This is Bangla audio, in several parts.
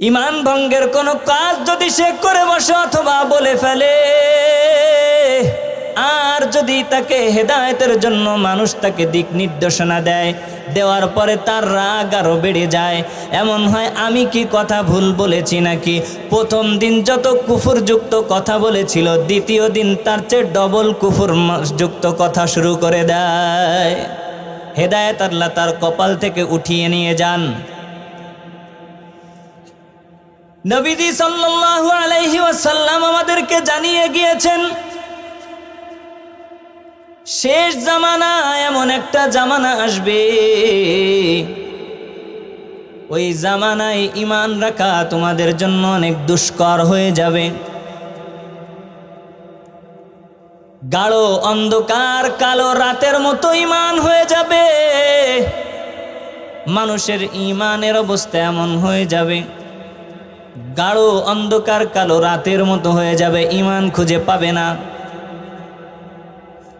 ইমান ভঙ্গের কোনো কাজ যদি সে করে বসে অথবা বলে ফেলে, আর যদি তাকে হেদায়তের জন্য মানুষ তাকে দিক নির্দেশনা দেয়, দেওয়ার পরে তার রাগ আরও বেড়ে যায়। এমন হয়, আমি কি কথা ভুল বলেছি নাকি? প্রথম দিন যত কুফুরযুক্ত কথা বলেছিল, দ্বিতীয় দিন তার চেয়ে ডবল কুফুর যুক্ত কথা শুরু করে দেয়। হেদায়েত আল্লাহ তার কপাল থেকে উঠিয়ে নিয়ে যান। নবীজি সাল্লাল্লাহু আলাইহি ওয়াসাল্লাম আমাদেরকে জানিয়ে গিয়েছেন, শেষ জামানা এমন একটা জামানা আসবে। ওই জামানায় ইমান রাখা তোমাদের জন্য অনেক দুষ্কর হয়ে যাবে। গাঢ় অন্ধকার, কালো রাতের মতো ইমান হয়ে যাবে। মানুষের ইমানের অবস্থা এমন হয়ে যাবে। গাঢ় অন্ধকার কালো রাতের মতো হয়ে যাবে ইমান খুঁজে পাবে না।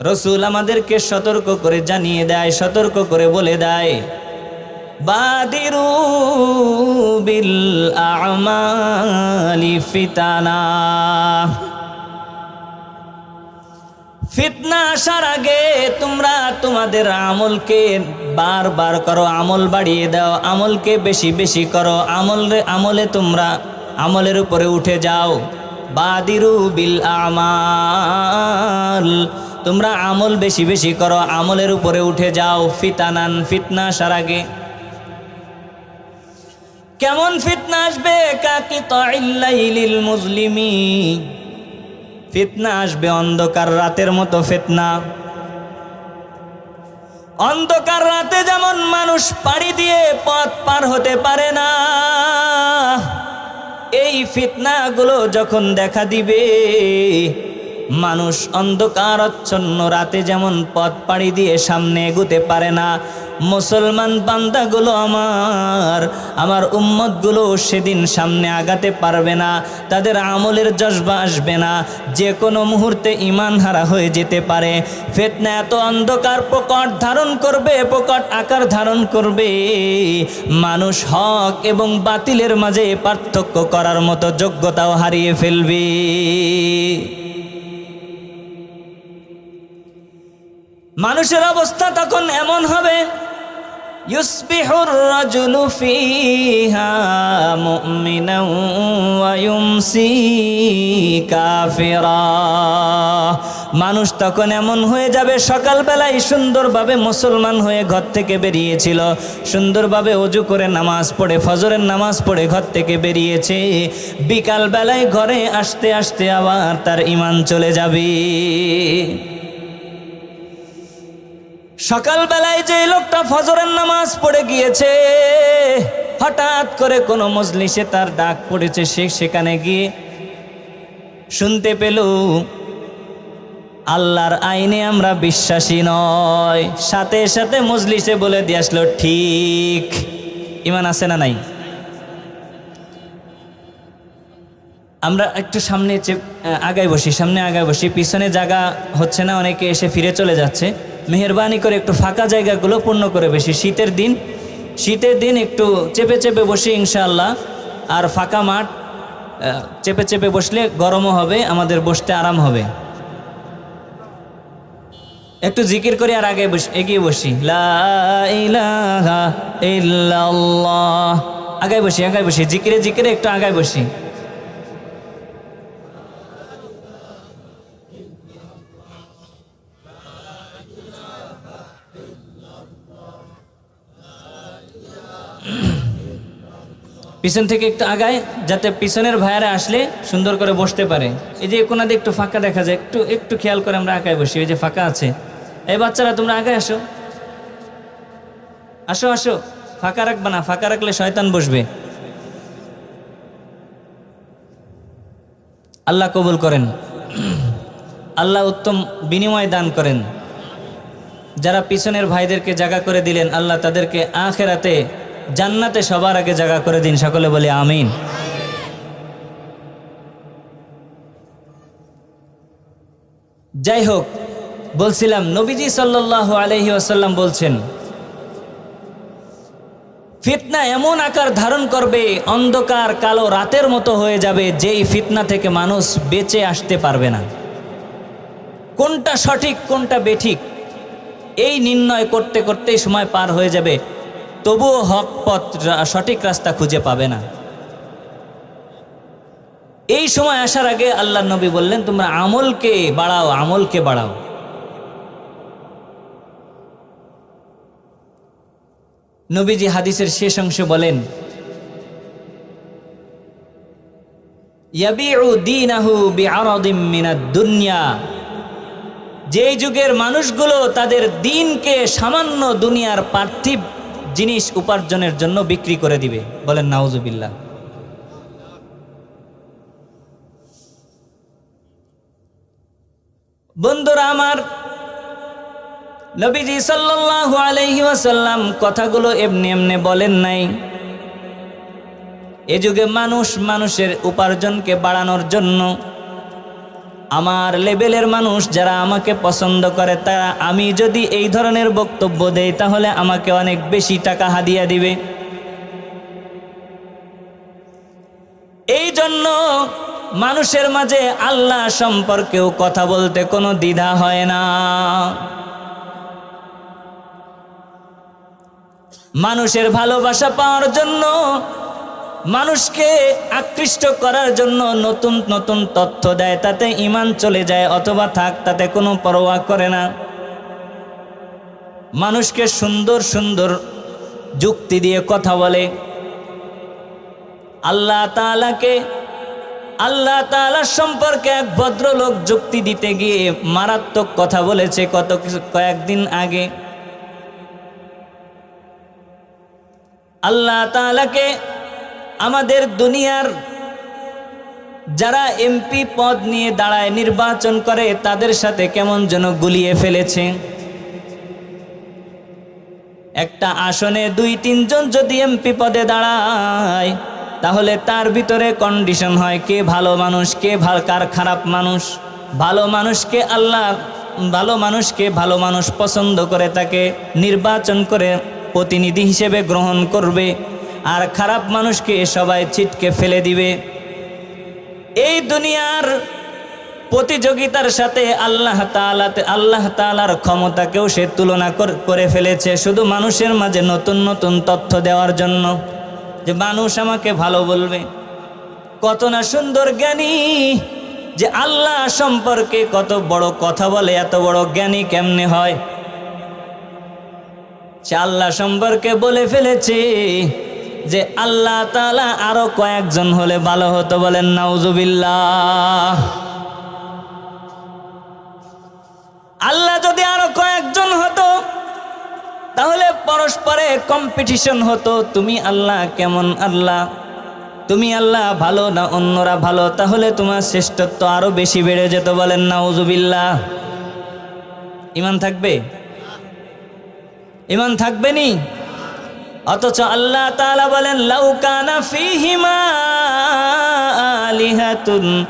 রসুল আমাদেরকে সতর্ক করে জানিয়ে দেয়, সতর্ক করে বলে দেয়, বাদিরু বিল আমালি ফিতানা। ফিতনা আসার আগে তোমরা তোমাদের আমলকে বারবার করো, আমল বাড়িয়ে দাও, আমলকে বেশি বেশি করো, আমল, আমলে তোমরা আমলের উপরে উঠে যাও। বাদিরু বিল আমাল। তোমরা আমল বেশি বেশি করো, আমলের উপরে উঠে যাও। ফিতানান, ফিতনা আসার আগে। কেমন ফিতনা আসবে? কাকি তাইল্লাইলিল মুসলিমি ফিতনা আসবে অন্ধকার রাতের মতো ফিতনা। অন্ধকার রাতে যেমন মানুষ পাড়ি দিয়ে পথ পার হতে পারে না, এই ফিতনাগুলো যখন দেখা দিবে মানুষ অন্ধকারচ্ছন্ন রাতে যেমন পথ পাড়ি দিয়ে সামনে এগুতে পারে না। মুসলমান বান্দাগুলো আমার আমার উম্মতগুলো সেদিন সামনে আগাতে পারবে না। তাদের আমলের জজবা আসবে না। যে কোনো মুহূর্তে ইমান হারা হয়ে যেতে পারে। ফেতনা এত অন্ধকার, প্রকট ধারণ করবে, প্রকট আকার ধারণ করবে। মানুষ হক এবং বাতিলের মাঝে পার্থক্য করার মতো যোগ্যতাও হারিয়ে ফেলবে। মানুষের অবস্থা তখন এমন হবে। মানুষ তখন এমন হয়ে যাবে, সকালবেলায় সুন্দরভাবে মুসলমান হয়ে ঘর থেকে বেরিয়েছিল। সুন্দরভাবে অজু করে নামাজ পড়ে, ফজরের নামাজ পড়ে ঘর থেকে বেরিয়েছে। বিকালবেলায় ঘরে আসতে আসতে আবার তার ইমান চলে যাবে। সকালবেলায় যে লোকটা ফজরের নামাজ পড়ে গিয়েছে, হঠাৎ করে কোনো মজলিসে তার ডাক পড়েছে, সে সেখানে গিয়ে শুনতে পেল, আল্লাহর আইনে আমরা বিশ্বাসী নয়। সাথে সাথে মজলিসে বলে দিয়ে আসলো, ঠিক, ইমান আছে না নাই? আমরা একটু সামনে আগায় বসি, সামনে আগায় বসি। পিছনে জায়গা হচ্ছে না, অনেকে এসে ফিরে চলে যাচ্ছে। মেহরবানি করে একটু ফাঁকা জায়গাগুলো পূর্ণ করে বেশি শীতের দিন শীতের দিন একটু চেপে চেপে বসি ইনশাআল্লাহ। আর ফাঁকা মাঠ চেপে চেপে বসলে গরমও হবে, আমাদের বসতে আরাম হবে। একটু জিকির করে আর আগে বস, এগিয়ে বসি। আগায় বসি আগায় বসি, জিকিরে জিকিরে একটু আগায় বসি। পিছন থেকে একটু আগায়, যাতে পিছনের ভাইয়ারা আসলে সুন্দর করে বসতে পারে। এই যে কোনাতে একটু ফাঁকা দেখা যায়, একটু একটু খেয়াল করে আমরা আগায় বসি ওই যে ফাঁকা আছে। এই বাচ্চারা, তোমরা আগায় আসো। আসো আসো। ফাঁকা রাখবে না, ফাঁকা রাখলে শয়তান বসবে। আল্লাহ কবুল করেন। আল্লাহ উত্তম বিনিময় দান করেন। যারা পিছনের ভাইদেরকে জায়গা করে দিলেন, আল্লাহ তাদেরকে আখেরাতে জান্নাতে সবার আগে জায়গা করে দিন। সকলে বলে আমিন। যাই হোক বলছিলাম, নবীজি সাল্লাল্লাহু আলহি আসাল্লাম বলছেন, ফিতনা এমন আকার ধারণ করবে, অন্ধকার কালো রাতের মতো হয়ে যাবে, যেই ফিতনা থেকে মানুষ বেঁচে আসতে পারবে না। কোনটা সঠিক, কোনটা বেঠিক, এই নির্ণয় করতে করতেই সময় পার হয়ে যাবে। তবুও হক পথ সঠিক রাস্তা খুঁজে পাবে না। এই সময় আসার আগে আল্লাহ নবী বললেন, তোমরা আমলকে বাড়াও আমলকে বাড়াও। নবীজি হাদিসের শেষ অংশে বলেন দুনিয়া। যেই যুগের মানুষগুলো তাদের দিনকে সামান্য দুনিয়ার পার্থিব জিনিস উপার্জনের জন্য বিক্রি করে দিবে। বলেন, নাউজুবিল্লাহ। বন্ধুরা, আমার নবীজি সাল্লাল্লাহু আলাইহি ওয়াসাল্লাম কথাগুলো এমনি এমনি বলেন নাই। এ যুগে মানুষ মানুষের উপার্জনকে বাড়ানোর জন্য আমার লেভেলের মানুষ যারা আমাকে পছন্দ করে, তারা আমি যদি এই ধরনের বক্তব্য দেই, তাহলে আমাকে অনেক বেশি টাকা হাদিয়া দিবে। এই জন্য মানুষের মাঝে আল্লাহ সম্পর্কেও কথা বলতে কোনো দ্বিধা হয় না। মানুষের ভালোবাসা পাওয়ার জন্য মানুষকে আকৃষ্ট করার জন্য নতুন নতুন তথ্য দেয়, তাতে ইমান চলে যায় অথবা থাক, তাতে কোনো পরোয়া করে না। মানুষকে সুন্দর সুন্দর যুক্তি দিয়ে কথা বলে। আল্লাহ তাআলাকে, আল্লাহ তাআলার সম্পর্কে এক ভদ্রলোক যুক্তি দিতে গিয়ে মারাত্মক কথা বলেছে কত কয়েকদিন আগে। আল্লাহ তাআলাকে আমাদের দুনিয়ার যারা এমপি পদ নিয়ে দাঁড়ায় নির্বাচন করে, তাদের সাথে কেমন যেন গুলিয়ে ফেলেছে। একটা আসনে দুই তিনজন যদি এমপি পদে দাঁড়ায়, তাহলে তার ভিতরে কন্ডিশন হয় কে ভালো মানুষ, কে কার খারাপ মানুষ। ভালো মানুষকে আল্লাহ, ভালো মানুষকে ভালো মানুষ পছন্দ করে তাকে নির্বাচন করে প্রতিনিধি হিসেবে গ্রহণ করবে। আর খারাপ মানুষকে সবাই ছিটকে ফেলে দিবে। এই দুনিয়ার প্রতিযোগিতার সাথে আল্লাহ তালাতে আল্লাহ তালার ক্ষমতাকেও সে তুলনা করে ফেলেছে। শুধু মানুষের মাঝে নতুন নতুন তথ্য দেওয়ার জন্য যে মানুষ আমাকে ভালো বলবে। কত না সুন্দর জ্ঞানী যে আল্লাহ সম্পর্কে কত বড় কথা বলে, এত বড় জ্ঞানী কেমনে হয়? সে আল্লাহ সম্পর্কে বলে ফেলেছে যে আল্লাহ তাআলা আরও কয়েকজন হলে ভালো হতো বলেন, নাউজুবিল্লাহ। আল্লাহ যদি আরও কয়েকজন হতো, তাহলে পরস্পরে কম্পিটিশন হতো, তুমি আল্লাহ কেমন আল্লাহ? তুমি আল্লাহ ভালো না অন্যরা ভালো? তাহলে তোমার শ্রেষ্ঠত্ব আরও বেশি বেড়ে যেত বলেন, নাউজুবিল্লাহ। ইমান থাকবে? ইমান থাকবে নি? অথচ আল্লাহ তাআলা বলেন লাউকানা ফিহিমা আলিহাতুন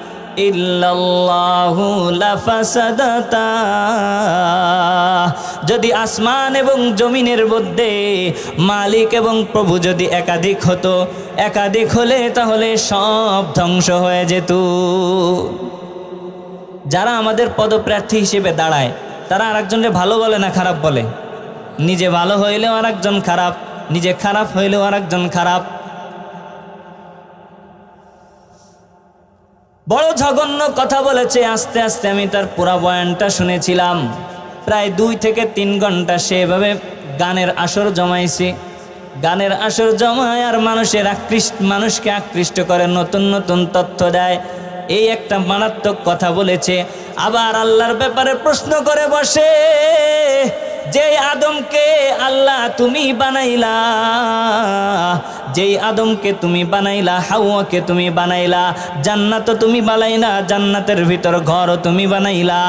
যদি আসমান এবং জমিনের মধ্যে মালিক এবং প্রভু যদি একাধিক হতো, একাধিক হলে তাহলে সব ধ্বংস হয়ে যেত। যারা আমাদের পদপ্রার্থী হিসেবে দাঁড়ায়, তারা আরেকজনকে ভালো বলে না খারাপ বলে? নিজে ভালো হইলেও আরেকজন খারাপ। নিজে খারাপ হইলেও আরেকজন খারাপ। বড় জঘন্য কথা বলেছে, আস্তে আস্তে আমি তার পুরা বয়ানটা শুনেছিলাম। প্রায় দুই থেকে তিন ঘণ্টা সেভাবে গানের আসর জমাইছে। গানের আসর জমায় আর মানুষের আকৃষ্ট মানুষকে আকৃষ্ট করে, নতুন নতুন তথ্য দেয়। এই একটা মারাত্মক কথা বলেছে। আবার আল্লাহর ব্যাপারে প্রশ্ন করে বসে। যে আদমকে আল্লাহ তুমি বানাইলা যেই আদমকে তুমি বানাইলা, হাওয়াকে তুমি বানাইলা, জান্নাত তুমি বানাইলা, জান্নাতের ভিতর ঘরও তুমি বানাইলা,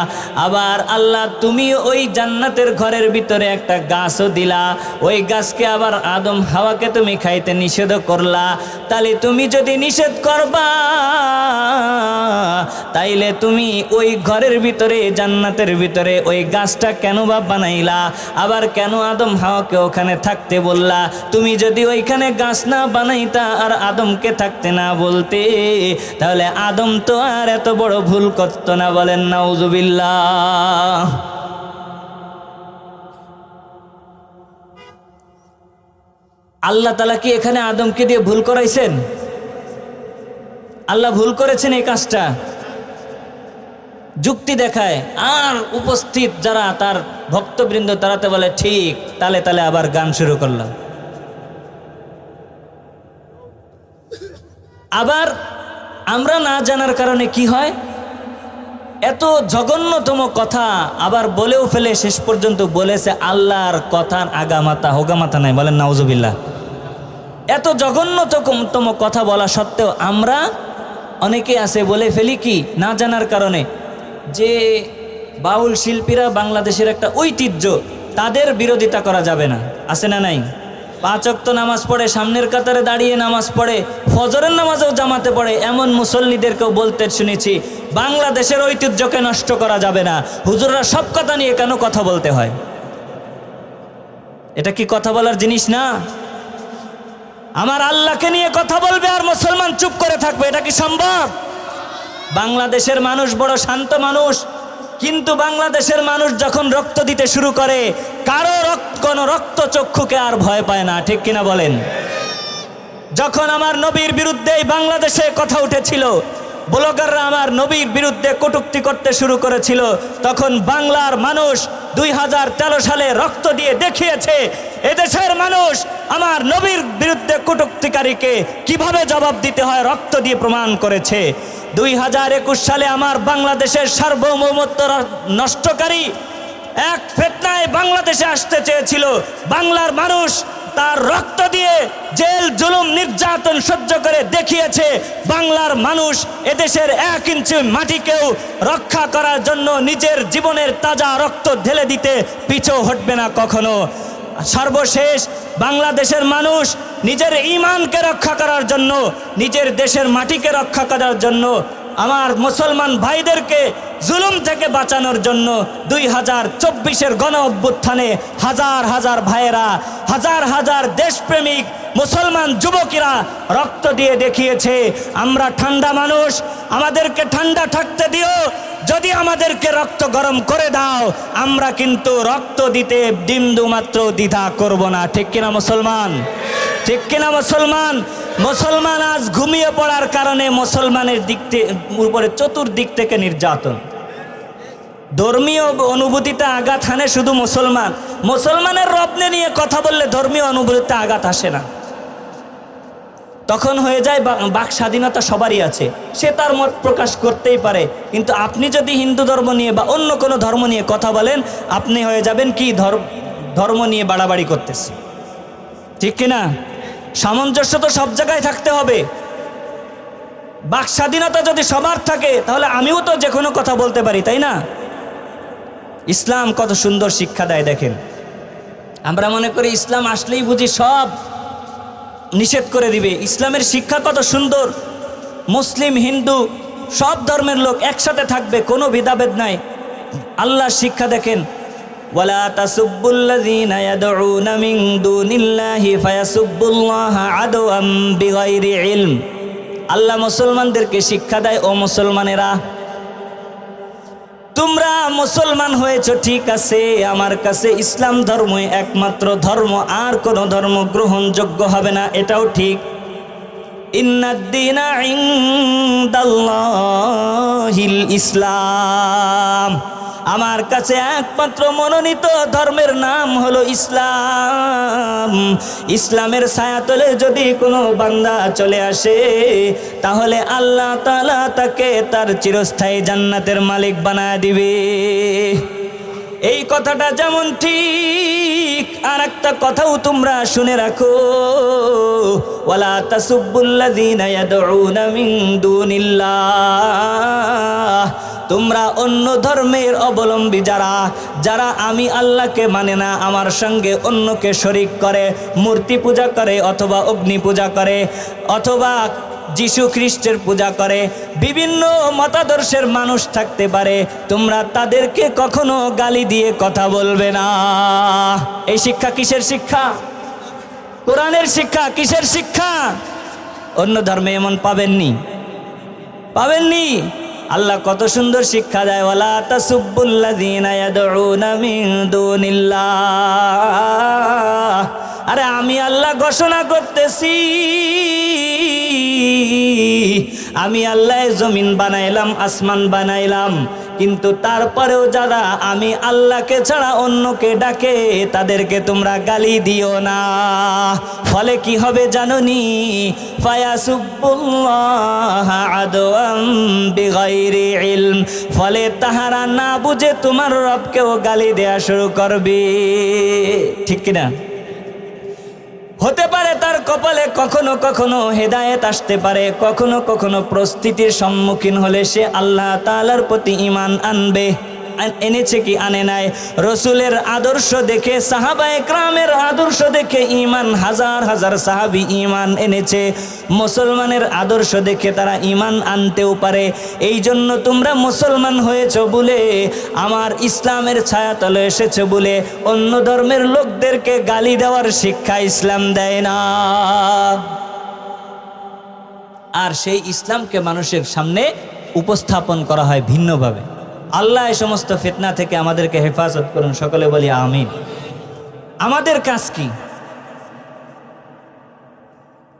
আবার আল্লাহ তুমি ওই জান্নাতের ঘরের ভিতরে একটা গাছও দিলা, ওই গাছকে আবার আদম হাওয়াকে তুমি খাইতে নিষেধ করলা, তাহলে তুমি যদি নিষেধ করবা, তাইলে তুমি ওই ঘরের ভিতরে, জান্নাতের ভিতরে ওই গাছটা কেন বা বানাইলা, আবার কেন আদম হাওয়াকে ওখানে থাকতে বললা, তুমি যদি ওইখানে গাছ না বানাইতা আর আদমকে থাকতে না বলতে। তাহলে আদম তো আর এত বড় ভুল করত না বলেন, নাউজুবিল্লাহ। আল্লাহ তালা কি এখানে আদমকে দিয়ে ভুল করাইছেন? আল্লাহ ভুল করেছেন এই কাজটা। যুক্তি দেখায়, আর উপস্থিত যারা তার ভক্তবৃন্দ তারাতে বলে, ঠিক, তালে তালে আবার গান শুরু করলাম। আবার আমরা না জানার কারণে কি হয়? এত জঘন্যতম কথা আবার বলেও ফেলে শেষ পর্যন্ত বলেছে আল্লাহর কথার আগামাতা, হোগামাতা নাই, বলেন নাউজুবিল্লাহ। এত জঘন্যতম কথা বলা সত্ত্বেও আমরা অনেকে আছে বলে ফেলি কি, না জানার কারণে যে বাউল শিল্পীরা বাংলাদেশের একটা ঐতিহ্য, তাদের বিরোধিতা করা যাবে না। আছে না নাই? পাঁচ অক্ত নামাজ পড়ে, সামনের কাতারে দাঁড়িয়ে নামাজ পড়ে, ফজরের নামাজেও জামাতে পড়ে, এমন মুসল্লিদেরকেও বলতে শুনেছি, বাংলাদেশের ঐতিহ্যকে নষ্ট করা যাবে না। হুজুররা সব কথা নিয়ে কেন কথা বলতে হয়? এটা কি কথা বলার জিনিস না? আমার আল্লাহকে নিয়ে কথা বলবে আর মুসলমান চুপ করে থাকবে, এটা কি সম্ভব? বাংলাদেশের মানুষ বড় শান্ত মানুষ কিন্তু বাংলাদেশের মানুষ যখন রক্ত দিতে শুরু করে, কারও রক্ত কোনো রক্ত চক্ষুকে আর ভয় পায় না, ঠিক কিনা বলেন? যখন আমার নবীর বিরুদ্ধে বাংলাদেশে কথা উঠেছিল, ব্লগাররা আমার নবীর বিরুদ্ধে কটুক্তি করতে শুরু করেছিল, তখন বাংলার মানুষ দুই হাজার তেরো সালে রক্ত দিয়ে দেখিয়েছে, এদেশের মানুষ আমার নবীর বিরুদ্ধে কটুক্তিকারীকে কীভাবে জবাব দিতে হয়, রক্ত দিয়ে প্রমাণ করেছে। দুই হাজার একুশ সালে আমার বাংলাদেশের সার্বভৌমত্ব নষ্টকারী এক ফেতনায় বাংলাদেশে আসতে চেয়েছিল বাংলার মানুষ। তার রক্ত দিয়ে জেল, জুলুম, নির্যাতন সহ্য করে দেখিয়েছে বাংলার মানুষ। এদেশের এক ইঞ্চি মাটিকেও রক্ষা করার জন্য নিজের জীবনের তাজা রক্ত ঢেলে দিতে পিছু হটবে না কখনো। সর্বশেষ বাংলাদেশের মানুষ নিজের ইমানকে রক্ষা করার জন্য নিজের দেশের মাটিকে রক্ষা করার জন্য আমার মুসলমান ভাইদেরকে জুলুম থেকে বাঁচানোর জন্য দুই হাজার চব্বিশের গণ অভ্যুত্থানে হাজার হাজার ভাইয়েরা, হাজার হাজার দেশপ্রেমিক মুসলমান যুবকেরা রক্ত দিয়ে দেখিয়েছে, আমরা ঠান্ডা মানুষ, আমাদেরকে ঠান্ডা থাকতে দিও, যদি আমাদেরকে রক্ত গরম করে দাও, আমরা কিন্তু রক্ত দিতে বিন্দু মাত্র দ্বিধা করব না। ঠিক কিনা মুসলমান? ঠিক কিনা মুসলমান? মুসলমান আজ ঘুমিয়ে পড়ার কারণে মুসলমানের দিক উপরে চতুর্দিক থেকে নির্যাতন। ধর্মীয় অনুভূতিতে আঘাত হানে শুধু মুসলমান। মুসলমানের রত্নে নিয়ে কথা বললে ধর্মীয় অনুভূতিতে আঘাত আসে না। তখন হয়ে যায় বাক স্বাধীনতা সবারই আছে। সে তার মত প্রকাশ করতেই পারে। কিন্তু আপনি যদি হিন্দু ধর্ম নিয়ে বা অন্য কোনো ধর্ম নিয়ে কথা বলেন, আপনি হয়ে যাবেন কি ধর্ম নিয়ে বাড়াবাড়ি করতেছে। ঠিক কিনা? সামঞ্জস্য তো সব জায়গায় থাকতে হবে। বাক স্বাধীনতা যদি সবার থাকে, তাহলে আমিও তো যে কোনো কথা বলতে পারি, তাই না? ইসলাম কত সুন্দর শিক্ষা দেয়, দেখেন। আমরা মনে করি ইসলাম আসলেই বুঝি সব নিষেধ করে দিবে। ইসলামের শিক্ষা কত সুন্দর। মুসলিম, হিন্দু, সব ধর্মের লোক একসাথে থাকবে, কোনো ভেদাভেদ নাই। আল্লাহর শিক্ষা দেখেন ওয়ালা তাসুব্বুল্লাযীনা ইয়াদউনা মিন দুনিল্লাহি ফায়াসুব্বুল্লাহা আদওয়াম বিগাইরি ইলম। আল্লাহ মুসলমানদেরকে শিক্ষা দেয়, ও মুসলমানেরা, তোমরা মুসলমান হয়েছো, ঠিক আছে, আমার কাছে ইসলাম ধর্মই একমাত্র ধর্ম, আর কোনো ধর্ম গ্রহণযোগ্য হবে না, এটাও ঠিক। ইন্নাদ্দিনা ইসলাম। আমার কাছে একমাত্র মনোনীত ধর্মের নাম হলো ইসলাম। ইসলামের ছায়াতলে যদি কোনো বান্দা চলে আসে, তাহলে আল্লাহ তালা তাকে তার চিরস্থায়ী জান্নাতের মালিক বানায় দিবে। এই কথাটা যেমন ঠিক আর একটা কথাও তোমরা শুনে রাখো। ওয়ালা তাসুব্বুল্লাযীনা ইয়াদউনা তোমরা অন্য ধর্মের অবলম্বী যারা যারা আমি আল্লাহকে মানে না, আমার সঙ্গে অন্যকে শরিক করে, মূর্তি পূজা করে অথবা অগ্নি পূজা করে, অথবা যিশু খ্রিস্টের পূজা করে, বিভিন্ন মতাদর্শের মানুষ থাকতে পারে, তোমরা তাদেরকে কখনো গালি দিয়ে কথা বলবে না। এই শিক্ষা কিসের শিক্ষা? কোরআনের শিক্ষা কিসের শিক্ষা? অন্য ধর্মে এমন পাবেননি। পাবেননি? আল্লাহ কত সুন্দর শিক্ষা দেয় ওলা দুনিল্লাহ। আরে আমি আল্লাহ ঘোষণা করতেছি, আমি আল্লাহ জমিন বানাইলাম, আসমান বানাইলাম কিন্তু তারপরেও যারা আমি আল্লাহকে ছাড়া অন্যকে ডাকে, তাদেরকে তোমরা গালি দিও না। ফলে কি হবে জাননি? ইলম। ফলে তাহারা না বুঝে তোমার রবকেও গালি দেয়া শুরু করবে। ঠিক কিনা? হতে পারে তার কপালে কখনো কখনো হেদায়েত আসতে পারে, কখনো কখনো প্রস্তুতির সম্মুখীন হলে সে আল্লাহ তালার প্রতি ইমান আনবে। আন- এনেছে কি আনে নাই? রসুলের আদর্শ দেখে, সাহাবা একরামের আদর্শ দেখে ইমান হাজার হাজার সাহাবি ইমান এনেছে। মুসলমানের আদর্শ দেখে তারা ইমান আনতেও পারে। এই জন্য তোমরা মুসলমান হয়েছ বলে, আমার ইসলামের ছায়াতলে এসেছে বলে অন্য ধর্মের লোকদেরকে গালি দেওয়ার শিক্ষা ইসলাম দেয় না। আর সেই ইসলামকে মানুষের সামনে উপস্থাপন করা হয় ভিন্নভাবে। আল্লাহ এই সমস্ত ফিতনা থেকে আমাদেরকে হেফাজত করুন। সকলে বলি আমিন। আমাদের কাজ কি?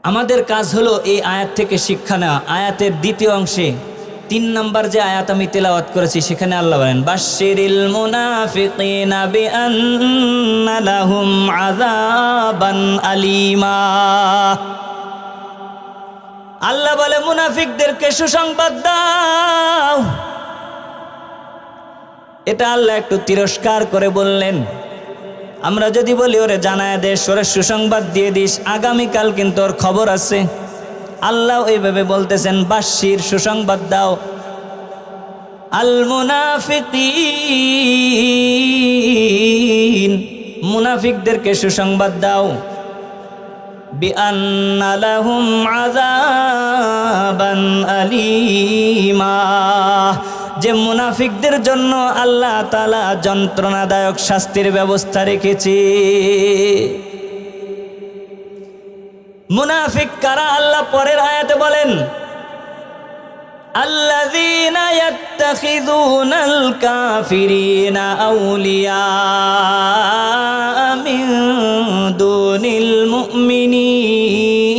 আমাদের কাজ হলো এই আয়াত থেকে শিক্ষা নেওয়া। আয়াতের দ্বিতীয় অংশে, তিন নম্বর যে আয়াত আমি তেলাওয়াত করেছি, সেখানে আল্লাহ বলেন আযাবান আলিমা। আল্লাহ বলে, মুনাফিকদেরকে সুসংবাদ দাও। এটা আল্লাহ একটু তিরস্কার করে বললেন, আমরা যদি বলি, ওরে জানায় দে ওরে সুসংবাদ দিয়ে দিস, আগামীকাল কিন্তু ওর খবর আছে। আল্লাহ এইভাবে বলতেছেন, বাসির, সুসংবাদ দাও। আল মুনাফিকিন মুনাফিকদেরকে সুসংবাদ দাও। বিআন্নালাহুম আযাবান আলিমা। যে মুনাফিকদের জন্য আল্লাহ তালা যন্ত্রণাদায়ক শাস্তির ব্যবস্থা রেখেছে মুনাফিক কারা আল্লাহ পরের আয়াতে বলেন الذين يتخذون الكافرين أولياء من دون المؤمنين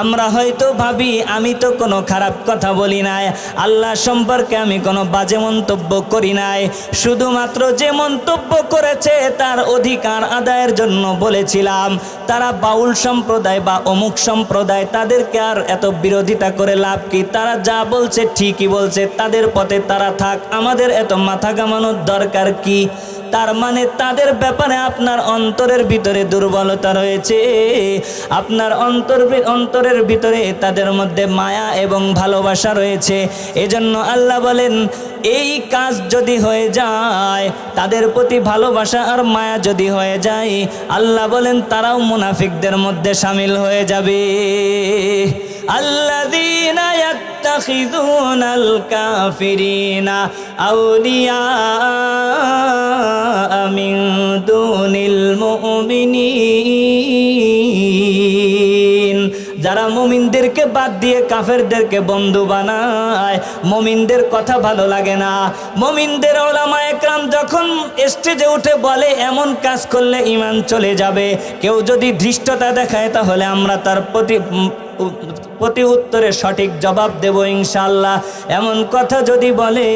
আমরা হয়তো ভাবি, আমি তো কোনো খারাপ কথা বলি নাই। আল্লাহ সম্পর্কে আমি কোনো বাজে মন্তব্য করি নাই। শুধুমাত্র যে মন্তব্য করেছে তার অধিকার আদায়ের জন্য বলেছিলাম। তারা বাউল সম্প্রদায় বা অমুক সম্প্রদায়, তাদেরকে আর এত বিরোধিতা করে লাভ কি? তারা যা বলছে ঠিকই বলছে, তাদের পথে তারা থাক। আমাদের এত মাথা কামানোর দরকার কি? তার মানে তাদের ব্যাপারে আপনার অন্তরের ভিতরে দুর্বলতা রয়েছে। আপনার অন্তর অন্তরের ভিতরে তাদের মধ্যে মায়া এবং ভালোবাসা রয়েছে। এজন্য আল্লাহ বলেন, এই কাজ যদি হয়ে যায়, তাদের প্রতি ভালোবাসা আর মায়া যদি হয়ে যায়, আল্লাহ বলেন তারাও মুনাফিকদের মধ্যে সামিল হয়ে যাবে। আল্লাহ يتخذون الكافرين أولياء من دون المؤمنين যারা মুমিনদেরকে বাদ দিয়ে কাফেরদেরকে বন্ধু বানায় মুমিনদের কথা ভালো লাগে না মুমিনদের ওলামা একরাম যখন স্টেজে উঠে বলে এমন কাজ করলে ইমান চলে যাবে কেউ যদি ধৃষ্টতা দেখায় তাহলে আমরা তার প্রতি উম, উ- প্রতি উত্তরে সঠিক জবাব দেব ইনশাল্লাহ এমন কথা যদি বলে,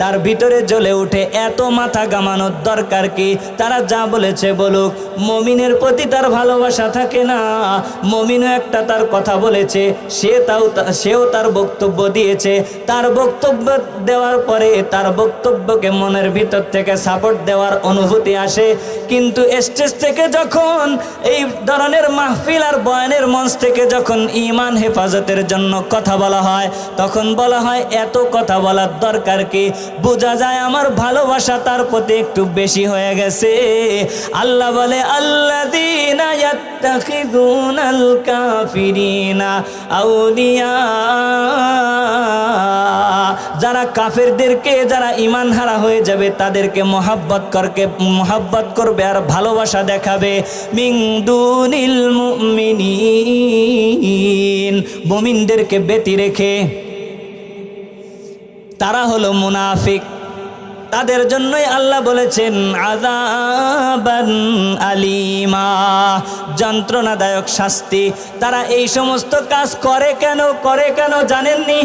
তার ভিতরে জ্বলে উঠে এত মাথা গামানোর দরকার কি? তারা যা বলেছে বলুক। মমিনের প্রতি তার ভালোবাসা থাকে না। মমিনও একটা তার কথা বলেছে, সে তাও সেও তার বক্তব্য দিয়েছে। তার বক্তব্য দেওয়ার পরে তার বক্তব্যকে মনের ভিতর থেকে সাপোর্ট দেওয়ার অনুভূতি আসে। কিন্তু স্টেজ থেকে যখন এই ধরনের মাহফিল আর বয়ানের মঞ্চ থেকে যখন ইমান হেফাজতের জন্য কথা বলা হয়। তখন বলা হয়, এত কথা বলার দরকার কি? বোঝা যায় আমার ভালোবাসা তার প্রতি একটু বেশি হয়ে গেছে। আল্লাহ বলে আল্লাহ কাফিরিনা যারা কাফেরদেরকে, যারা ইমান হারা হয়ে যাবে, তাদেরকে মোহাব্বত করকে, মোহাব্বত করবে আর ভালোবাসা দেখাবে। মিং দুনিল মুমিনিন। মুমিনদেরকে ব্যতি রেখে তারা হলো মুনাফিক। তাদের জন্যই আল্লাহ বলেছেন আজাবান আলিমা। যন্ত্রণাদায়ক শাস্তি। তারা এই সমস্ত কাজ করে কেন করে কেন জানেননি?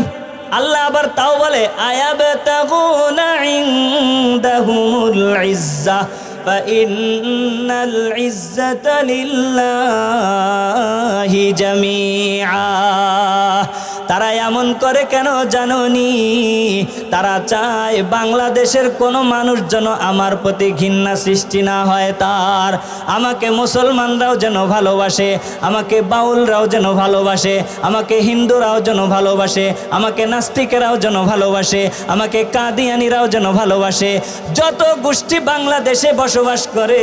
আল্লাহ আবার তাও বলে, আয়াবতাগুনা ইনদাহুমুল ইজ্জা। فإن العزة لله جميعا. তারা এমন করে কেন জানোনি? তারা চায় বাংলাদেশের কোনো মানুষ যেন আমার প্রতি ঘৃণা সৃষ্টি না হয় তার। আমাকে মুসলমানরাও যেন ভালোবাসে, আমাকে বাউলরাও যেন ভালোবাসে, আমাকে হিন্দুরাও যেন ভালোবাসে, আমাকে নাস্তিকেরাও যেন ভালোবাসে, আমাকে কাদিয়ানিরাও যেন ভালোবাসে। যত গোষ্ঠী বাংলাদেশে বসবাস করে,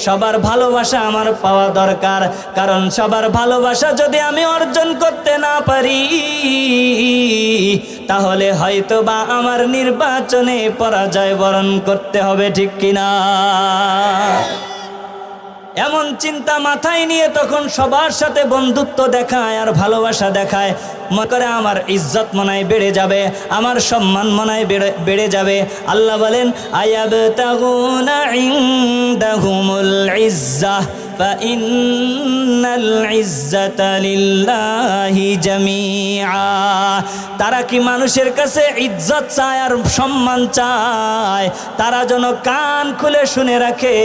সবার ভালোবাসা আমার পাওয়া দরকার। কারণ সবার ভালোবাসা যদি আমি অর্জন করতে না পারি তাহলে হয়তো বা আমার নির্বাচনে পরাজয় বরণ করতে হবে, ঠিক কিনা? এমন চিন্তা মাথায় নিয়ে তখন সবার সাথে বন্ধুত্ব দেখায় আর ভালোবাসা দেখায়। মনে করে আমার ইজ্জত মনায় বেড়ে যাবে, আমার সম্মান মনায় বেড়ে বেড়ে যাবে। আল্লাহ বলেন আয়াব তাগুনা ইজ্জাহ فإن العزة لله جميعا তারা কি মানুষের কাছে ইজ্জত চায় আর সম্মান চায় তারা যেন কান খুলে শুনে রাখে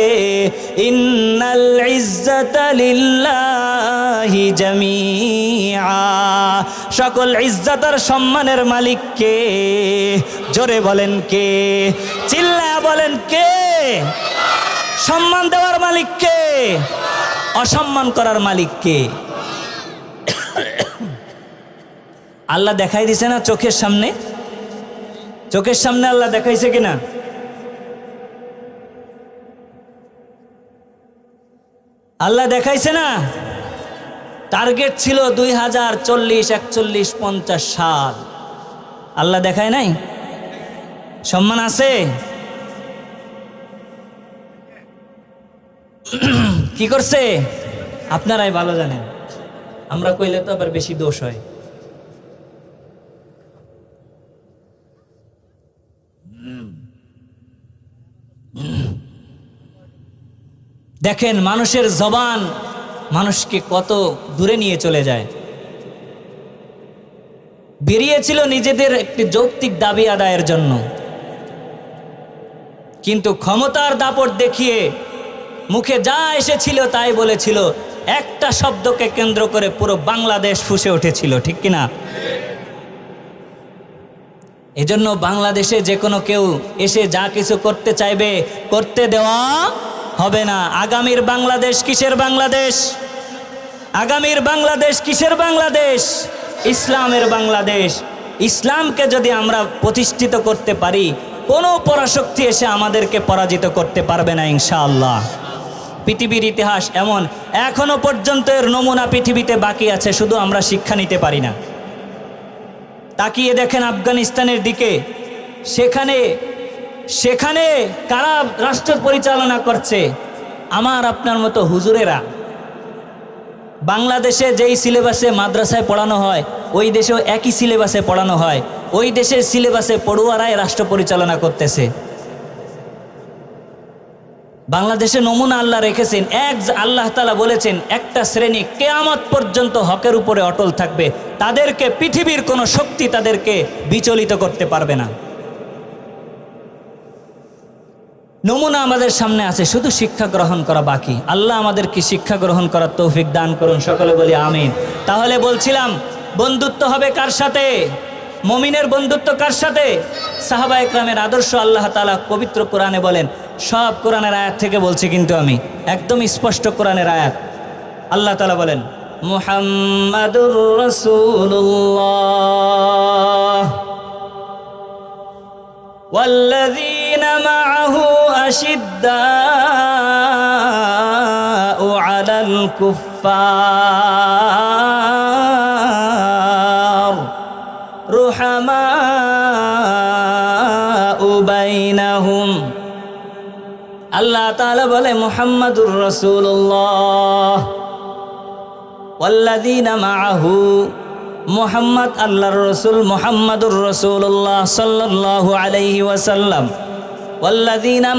ইন্নাল ইজ্জাতা লিল্লাহি জামিআ সকল ইজ্জত আর সম্মানের মালিক কে জোরে বলেন কে চিল্লা বলেন কে সম্মান দেওয়ার মালিক কে অসম্মান করার মালিক কে আল্লাহ দেখাই দিছে না চোখের সামনে? চোখের সামনে আল্লাহ দেখাইছে কিনা আল্লাহ দেখাইছে না? টার্গেট ছিল দুই হাজার চল্লিশ, একচল্লিশ, পঞ্চাশ সাল। আল্লাহ দেখায় নাই? সম্মান আছে? কি করছে? আপনারাই ভালো জানেন। আমরা কইলে তো আবার বেশি দোষ হয়। দেখেন, মানুষের জবান মানুষকে কত দূরে নিয়ে চলে যায়। বেরিয়েছিল নিজেদের একটি যৌক্তিক দাবি আদায়ের জন্য। কিন্তু ক্ষমতার দাপট দেখিয়ে মুখে যা এসেছিল তাই বলেছিল। একটা শব্দকে কেন্দ্র করে পুরো বাংলাদেশ ফুসে উঠেছিল, ঠিক কিনা? এজন্য বাংলাদেশে যে কোনো কেউ এসে যা কিছু করতে চাইবে, করতে দেওয়া হবে না। আগামীর বাংলাদেশ কিসের বাংলাদেশ? আগামীর বাংলাদেশ কিসের বাংলাদেশ? ইসলামের বাংলাদেশ। ইসলামকে যদি আমরা প্রতিষ্ঠিত করতে পারি, কোনো পরাশক্তি এসে আমাদেরকে পরাজিত করতে পারবে না, ইনশাআল্লাহ। পৃথিবীর ইতিহাস এমন, এখনও পর্যন্ত এর নমুনা পৃথিবীতে বাকি আছে, শুধু আমরা শিক্ষা নিতে পারি না। তাকিয়ে দেখেন আফগানিস্তানের দিকে, সেখানে সেখানে কারা রাষ্ট্র পরিচালনা করছে? আমার আপনার মতো হুজুরেরা। বাংলাদেশে যেই সিলেবাসে মাদ্রাসায় পড়ানো হয়, ওই দেশেও একই সিলেবাসে পড়ানো হয়। ওই দেশের সিলেবাসে পড়ুয়ারাই রাষ্ট্র পরিচালনা করতেছে। বাংলাদেশে নমুনা আল্লাহ রেখেছেন। এক আল্লাহ তালা বলেছেন, একটা শ্রেণি কেয়ামত পর্যন্ত হকের উপরে অটল থাকবে। তাদেরকে, পৃথিবীর কোনো শক্তি তাদেরকে বিচলিত করতে পারবে না। নমুনা আমাদের সামনে আছে, শুধু শিক্ষা গ্রহণ করা বাকি। আল্লাহ আমাদেরকে শিক্ষা গ্রহণ করার তৌফিক দান করুন, সকলে বলি আমিন। তাহলে বলছিলাম, বন্ধুত্ব হবে কার সাথে? মমিনের বন্ধুত্ব কার সাথে সাহাবা একরামের আদর্শ আল্লাহ তালা পবিত্র কোরআনে বলেন সব কোরআনের আয়াত থেকে বলছি কিন্তু আমি একদম স্পষ্ট কোরআনের আয়াত আল্লাহ তালা বলেন মুহাম্মাদুর রসুল্লাহ والذين معه أشداء على الكفار আল্লাহ তালা বলে, মোহাম্মদুর রসুল্লাহ মোহাম্মদ আল্লাহ রসুল, মোহাম্মদুর রসুল্লাহ সাল্লাহ আলহি ওয়াসাল্লাম।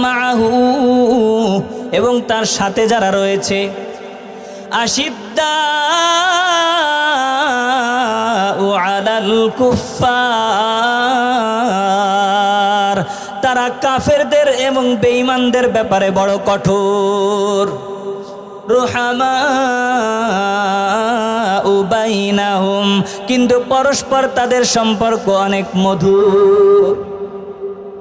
মাহু এবং তার সাথে যারা রয়েছে তারা কাফ এবং বেঈমানদের ব্যাপারে বড় কঠোর। রুহামা কিন্তু পরস্পর তাদের সম্পর্ক অনেক মধুর।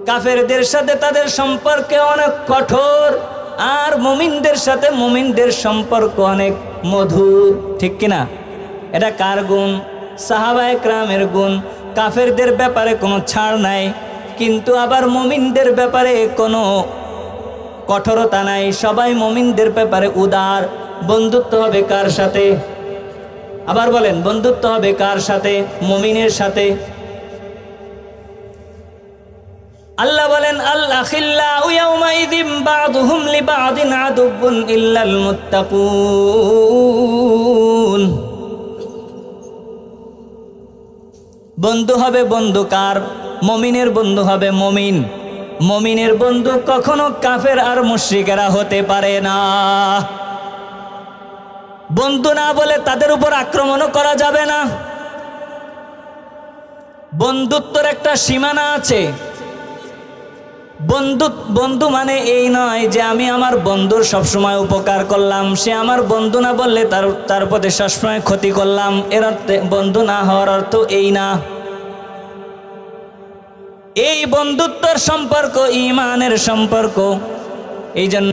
কাফেরদের সাথে তাদের সম্পর্কে অনেক কঠোর, আর মুমিনদের সাথে মুমিনদের সম্পর্ক অনেক মধুর। ঠিক কিনা? এটা কার গুণ? সাহাবা একরামের গুণ। কাফেরদের ব্যাপারে কোনো ছাড় নাই। কিন্তু আবার মুমিনদের ব্যাপারে কোনো কঠোরতা নাই। সবাই মমিনদের ব্যাপারে উদার। বন্ধুত্ব হবে কার সাথে? আবার বলেন, বন্ধুত্ব হবে কার সাথে? মমিনের সাথে। আল্লাহ বলেন আল্লাহ বন্ধু হবে বন্ধু কার? মমিনের বন্ধু হবে মমিন। মমিনের বন্ধু কখনো কাফের আর মুশ্রিকেরা হতে পারে না। বন্ধু না বলে তাদের উপর আক্রমণও করা যাবে না। বন্ধুত্বর একটা সীমানা আছে। বন্ধু বন্ধু মানে এই নয় যে আমি আমার বন্ধুর সবসময় উপকার করলাম। সে আমার বন্ধু না বললে তার তার প্রতি সবসময় ক্ষতি করলাম। এর অর্থে বন্ধু না হওয়ার অর্থ এই না। এই বন্ধুত্বর সম্পর্ক ইমানের সম্পর্ক। এই জন্য